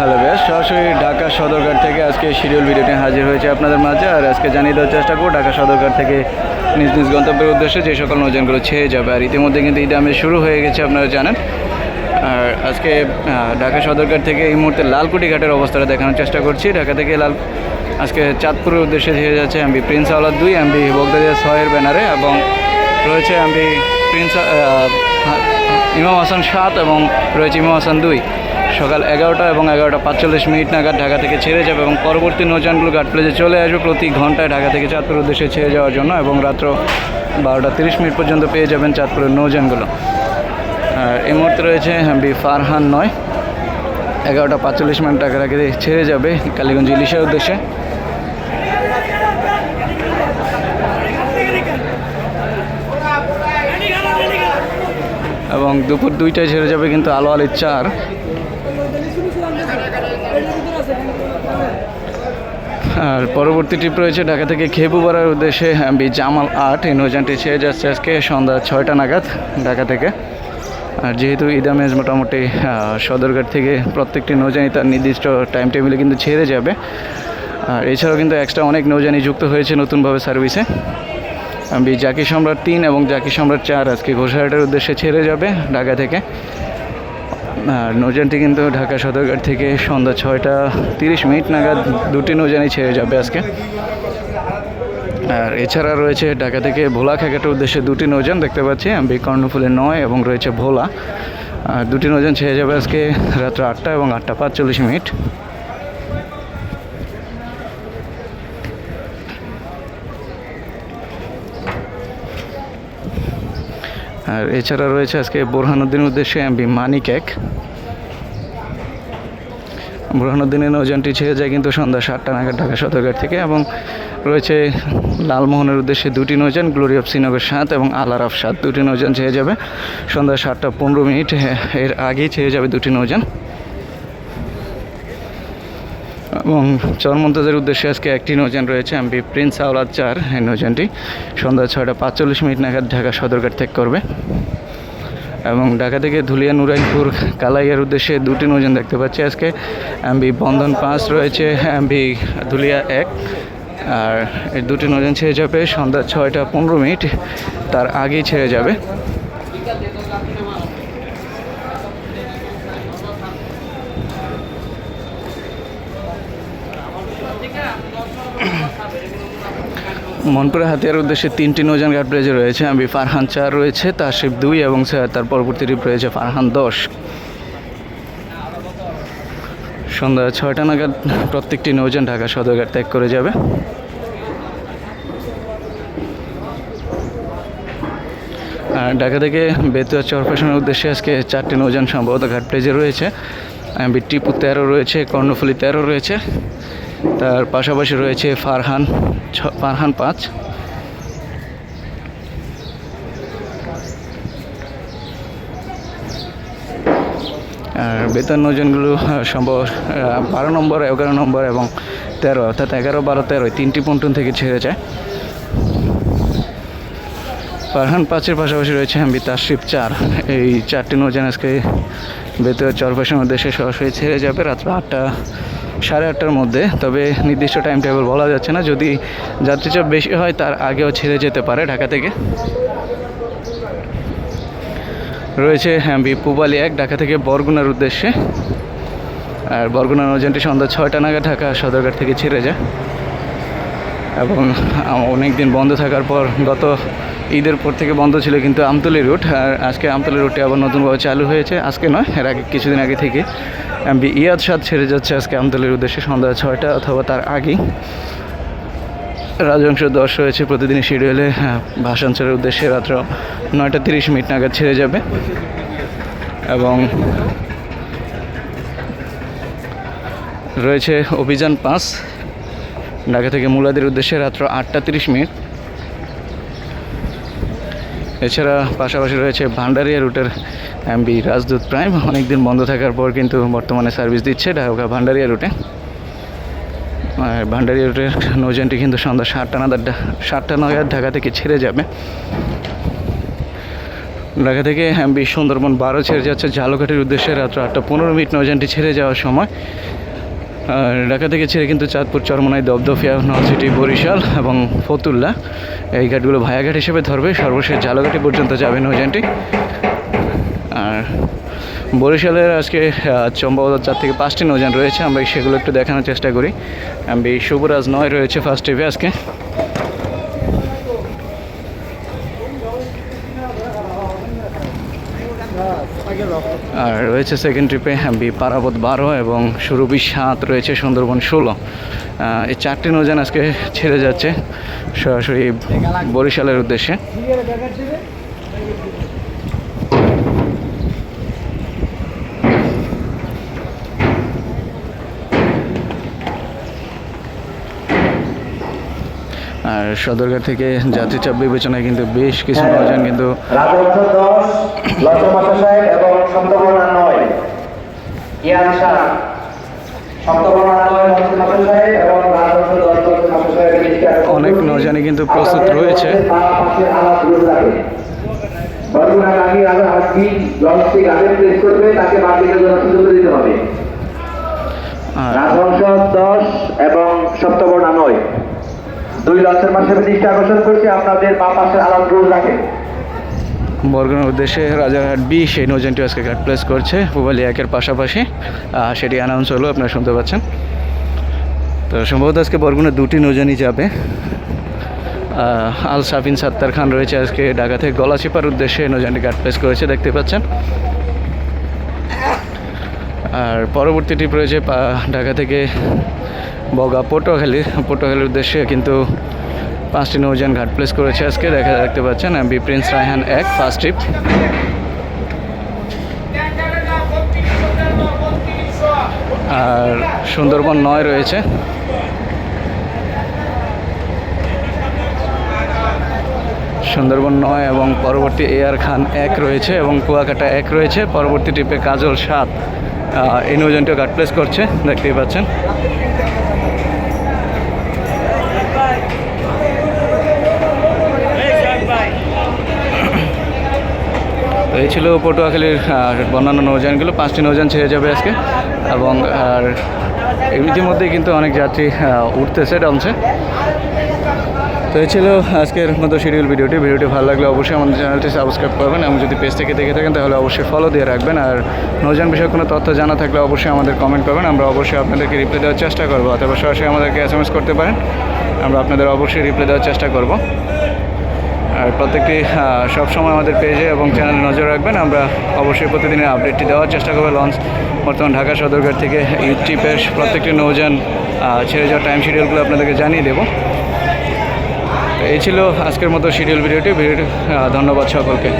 Hello বেশ, সরাসরি ঢাকা সদরঘাট থেকে আজকে শিডিউল ভিডিওটি হাজির হয়েছে আপনাদের মাঝে, আর আজকে জানিয়ে দেওয়ার চেষ্টা করব ঢাকা সদরঘাট থেকে নিজ নিজ গন্তব্যের উদ্দেশ্যে যে সকল নৌযানগুলো ছেড়ে যাবে। আর ইতিমধ্যে কিন্তু ঈদ আমেজ শুরু হয়ে গেছে, আপনারা জানেন। আর আজকে ঢাকা সদরঘাট থেকে এই মুহূর্তে লালকুটি ঘাটের অবস্থাটা দেখানোর চেষ্টা করছি। ঢাকা থেকে লাল, আজকে চাঁদপুরের উদ্দেশ্যে ছেড়ে যাচ্ছে এমবি প্রিন্স আওয়ালা দুই এমবি বগদাদিয়া ছয়ের ব্যানারে, এবং রয়েছে এমবি প্রিন্স ইমাম হাসান সাত, এবং রয়েছে ইমাম হাসান দুই। সকাল এগারোটা এবং এগারোটা পাঁচচল্লিশ মিনিট নাগাদ ঢাকা থেকে ছেড়ে যাবে এবং পরবর্তী নৌযানগুলো ঘাট প্লেজে চলে আসবে। প্রতি ঘন্টায় ঢাকা থেকে চাঁদপুর উদ্দেশ্যে ছেড়ে যাওয়ার জন্য এবং রাত্র বারোটা তিরিশ মিনিট পর্যন্ত পেয়ে যাবেন চাঁদপুরের নৌযানগুলো। আর এই মুহূর্তে রয়েছে বি ফারহান নয়। এগারোটা পাঁচচল্লিশ মিনিট ঢাকা থেকে ছেড়ে যাবে কালীগঞ্জ ইলিশের উদ্দেশ্যে। এবং দুপুর দুইটায় ছেড়ে যাবে কিন্তু আলো আলির চার। আর পরবর্তী ট্রিপ রয়েছে ঢাকা থেকে খেপুপাড়ার উদ্দেশ্যে বি জামাল আট এই নৌযানটি ছেড়ে যাচ্ছে আজকে সন্ধ্যা ছয়টা নাগাদ ঢাকা থেকে। আর যেহেতু ইদামেজ মোটামুটি সদরঘাট থেকে প্রত্যেকটি নৌজানি তার নির্দিষ্ট টাইম টেবিলে কিন্তু ছেড়ে যাবে। আর এছাড়াও কিন্তু এক্সট্রা অনেক নৌযানই যুক্ত হয়েছে নতুনভাবে সার্ভিসে আমি জাকি সম্রাট তিন এবং জাকি সম্রাট চার আজকে ঘোষাহাটের উদ্দেশ্যে ছেড়ে যাবে ঢাকা থেকে। আর নৌযানটি কিন্তু ঢাকা সদরঘাট থেকে সন্ধ্যা ছয়টা তিরিশ মিনিট নাগাদ দুটি নৌযানই ছেড়ে যাবে আজকে। আর এছাড়া রয়েছে ঢাকা থেকে ভোলা খেকাটের উদ্দেশ্যে দুটি নৌযান দেখতে পাচ্ছি। আমি কর্ণফুলে নয় এবং রয়েছে ভোলা। আর দুটি নৌযান ছেড়ে যাবে আজকে রাত্র আটটা এবং আটটা পাঁচচল্লিশ মিনিট। আর এছাড়া রয়েছে আজকে বোরহানুদ্দিন উদ্দেশ্যে এমবি মানিক এক বুরহানুদ্দিনের নৌযানটি ছেড়ে যায় কিন্তু সন্ধ্যা সাতটা নাগাদ ঢাকা সদরঘাট থেকে এবং রয়েছে লালমোহনের উদ্দেশ্যে দুটি নৌযান, গ্লোরি অফ শ্রীনগর সাত এবং আলার অফ সাত। দুটি নৌযান ছেড়ে যাবে। সন্ধ্যা সাতটা পনেরো মিনিট এর আগেই ছেড়ে যাবে দুটি নৌযান। এবং চরমন্তাজের উদ্দেশ্যে আজকে একটি নৌযান রয়েছে এমবি প্রিন্স আওলাদ চার এই নৌযানটি সন্ধ্যা ছয়টা পাঁচচল্লিশ মিনিট নাগাদ ঢাকা সদরঘাট থেকে করবে। এবং ঢাকা থেকে ধুলিয়া নুরাইপুর কালাইয়ার উদ্দেশ্যে দুটি নৌযান দেখতে পাচ্ছি। আজকে এমবি বন্ধন পাঁচ রয়েছে, এমবি ধুলিয়া এক। আর এই দুটি নৌযান ছেড়ে যাবে সন্ধ্যা ছয়টা পনেরো মিনিট, তার আগেই ছেড়ে যাবে। মনপুরা হাতিয়ার উদ্দেশ্যে তিনটি নৌযান ঘাট ব্রিজে রয়েছে। আমি ফারহান চার রয়েছে তাশিফ দুই এবং তার পরবর্তী ট্রিপ রয়েছে ফারহান দশ। সন্ধ্যা ছয়টা নাগাদ প্রত্যেকটি নৌযান ঢাকা সদরঘাট ত্যাগ করে যাবে। আর ঢাকা থেকে বেতুয়া চরপেশনের উদ্দেশ্যে আজকে চারটি নৌযান সম্ভবত ঘাট প্লেজে রয়েছে। টিপু তেরো রয়েছে, কর্ণফুলি তেরো রয়েছে। তার পাশাপাশি রয়েছে ফারহান ফারহান পাঁচ। আর বেতন আহ, সম্ভব বারো নম্বর এগারো নম্বর এবং তেরো অর্থাৎ এগারো বারো তেরো তিনটি পন্টন থেকে ছেড়ে যায়। ফারহান পাঁচের পাশাপাশি রয়েছে হাম্বি তাশরিফ চার। এই চারটি নৌযান আজকে বেতুয়া চরপাশের উদ্দেশ্যে সরাসরি ছেড়ে যাবে। রাত্র আটটা সাড়ে আটটার মধ্যে, তবে নির্দিষ্ট টাইম টেবিল বলা যাচ্ছে না। যদি যাত্রীচাপ বেশি হয়, তার আগেও ছেড়ে যেতে পারে ঢাকা থেকে। রয়েছে হ্যাঁ পুবালি এক, ঢাকা থেকে বরগুনার উদ্দেশ্যে। আর বরগুনার নৌযানটি সন্ধ্যা ছয়টা নাগাদ ঢাকা সদরঘাট থেকে ছেড়ে যায়। এবং অনেক দিন বন্ধ থাকার পর গত ঈদের পর থেকে বন্ধ ছিল কিন্তু আমতলি রুট, আর আজকে আমতলি রুটে আবার নতুনভাবে চালু হয়েছে। আজকে নয়, এর আগে কিছুদিন আগে থেকে। এমবি ইয়াদ সাদ ছেড়ে যাচ্ছে আজকে আমতলির উদ্দেশ্যে সন্ধ্যা ছয়টা অথবা তার আগেই। রাজংশ দশ রয়েছে প্রতিদিন শিডিউলে ভাষাঞ্চলের উদ্দেশ্যে রাত্র নয়টা তিরিশ মিনিট নাগাদ ছেড়ে যাবে। এবং রয়েছে অভিযান পাঁচ ঢাকা থেকে মুলাদের উদ্দেশ্যে রাত্র আটটা তিরিশ মিনিট। এছাড়া পাশাপাশি রয়েছে ভান্ডারিয়া রুটের এমবি রাজদূত প্রাইম। অনেকদিন বন্ধ থাকার পর কিন্তু বর্তমানে সার্ভিস দিচ্ছে ঢাকা ভান্ডারিয়া রুটে। আর ভান্ডারিয়া রুটের নৌযানটি কিন্তু সন্ধ্যা সাতটা নাগাদ সাতটা নাগাদ ঢাকা থেকে ছেড়ে যাবে। ঢাকা থেকে এমবি সুন্দরবন বারো ছেড়ে যাচ্ছে। ঝালকাঠির উদ্দেশ্যে রাত্র আটটা পনেরো মিনিট নৌযানটি ছেড়ে যাওয়ার সময় ঢাকা থেকে ছেড়ে কিন্তু চাঁদপুর চরমনাই দবদফিয়া নলসিটি বরিশাল এবং ফতুল্লা এই ঘাটগুলো ভায়াঘাট হিসেবে ধরবে। সর্বশেষ ঝালঘাটি পর্যন্ত যাবে নৌযানটি আর বরিশালের আজকে আহ, চার থেকে পাঁচটি নৌযান রয়েছে। আমরা সেগুলো একটু দেখানোর চেষ্টা করি। আমি শুভরাজ নয় রয়েছে ফার্স্ট টিভি আজকে। আর রয়েছে সেকেন্ড ট্রিপে বি পারাবত বারো এবং সুরভি সাত রয়েছে সুন্দরবন ষোলো। এই চারটি নৌযান আজকে ছেড়ে যাচ্ছে সরাসরি বরিশালের উদ্দেশ্যে। আর সদরঘাট থেকে যাত্রী চাপ বিবেচনায় কিন্তু বেশ কিছু নৌযান কিন্তু রাজস্ব দশ লটমাশা সাহেব এবং সপ্তবর্ণা নয় ইয়ান শাহ সপ্তবর্ণা নয় লটমাশা সাহেব এবং রাজস্ব দশ লটমাশা সাহেবের লিস্টে নৌযানই কিন্তু প্রস্তুত রয়েছে। বর্তমানে আগে আগে হাসবি লঞ্চটি আগে প্লেস করবে তাকে বাকিদের জন্য সুযোগ দিতে হবে। রাজবংশ দশ এবং সপ্তবর্ণা নয়। দুই লঞ্চের মাসের দৃষ্টি আকর্ষণ করছে আপনাদের বা পাশের আলাম রোজ রাখেন বরগুনার উদ্দেশ্যে রাজারহাট বি সেই নৌযানটি আজকে কাট প্লেস করছে পুবালি একের পাশাপাশি। সেটি অ্যানাউন্স হলো আপনারা শুনতে পাচ্ছেন। তো সম্ভবত আজকে বরগুনা দুটি নৌযানই যাবে। আল সাফিন সাত্তার খান রয়েছে আজকে ঢাকা থেকে। গলাচিপার উদ্দেশ্যে নৌযানটি কাট প্লেস করেছে, দেখতে পাচ্ছেন। আর পরবর্তী ট্রিপ রয়েছে ঢাকা থেকে বগা পটুয়াখালী। পটুয়াখালীর উদ্দেশ্যে কিন্তু পাঁচটি নৌযান ঘাট প্লেস করেছে আজকে, দেখা, দেখতে পাচ্ছেন বি প্রিন্স রায়হান এক, ফার্স্ট ট্রিপ আর সুন্দরবন নয় রয়েছে। সুন্দরবন নয় এবং পরবর্তী এয়ার খান এক রয়েছে এবং কুয়াকাটা এক রয়েছে। পরবর্তী ট্রিপে কাজল সাত এই নৌযানটিও ঘাট প্লেস করছে, দেখতেই পাচ্ছেন। এই ছিল পটুয়াখালীর আর অন্যান্য নৌযানগুলো। পাঁচটি নৌযান ছেড়ে যাবে আজকে। এবং, আর ইতিমধ্যেই কিন্তু অনেক যাত্রী উঠতেছে ডমছে তো এই ছিল আজকের মতো শিডিউল ভিডিওটি। ভিডিওটি ভালো লাগলে অবশ্যই আমাদের চ্যানেলটি সাবস্ক্রাইব করবেন এবং যদি পেজ থেকে দেখে থাকেন তাহলে অবশ্যই ফলো দিয়ে রাখবেন। আর নৌযান বিষয়ে কোনো তথ্য জানা থাকলে অবশ্যই আমাদের কমেন্ট করবেন। আমরা অবশ্যই আপনাদেরকে রিপ্লাই দেওয়ার চেষ্টা করব অথবা সরাসরি আমাদেরকে এস এম এস করতে পারেন। আমরা আপনাদের অবশ্যই রিপ্লাই দেওয়ার চেষ্টা করব। আর প্রত্যেকটি সবসময় আমাদের পেজে এবং চ্যানেলে নজর রাখবেন। আমরা অবশ্যই প্রতিদিনের আপডেটটি দেওয়ার চেষ্টা করব। লঞ্চ বর্তমান ঢাকা সদরঘাট থেকে এই ট্রিপের প্রত্যেকটি আহ, ছেড়ে যাওয়ার টাইম শিডিউলগুলো আপনাদেরকে জানিয়ে দেবো। এই ছিল আজকের মতো শিডিউল ভিডিওটি। ভিডিওটি ধন্যবাদ সকলকে।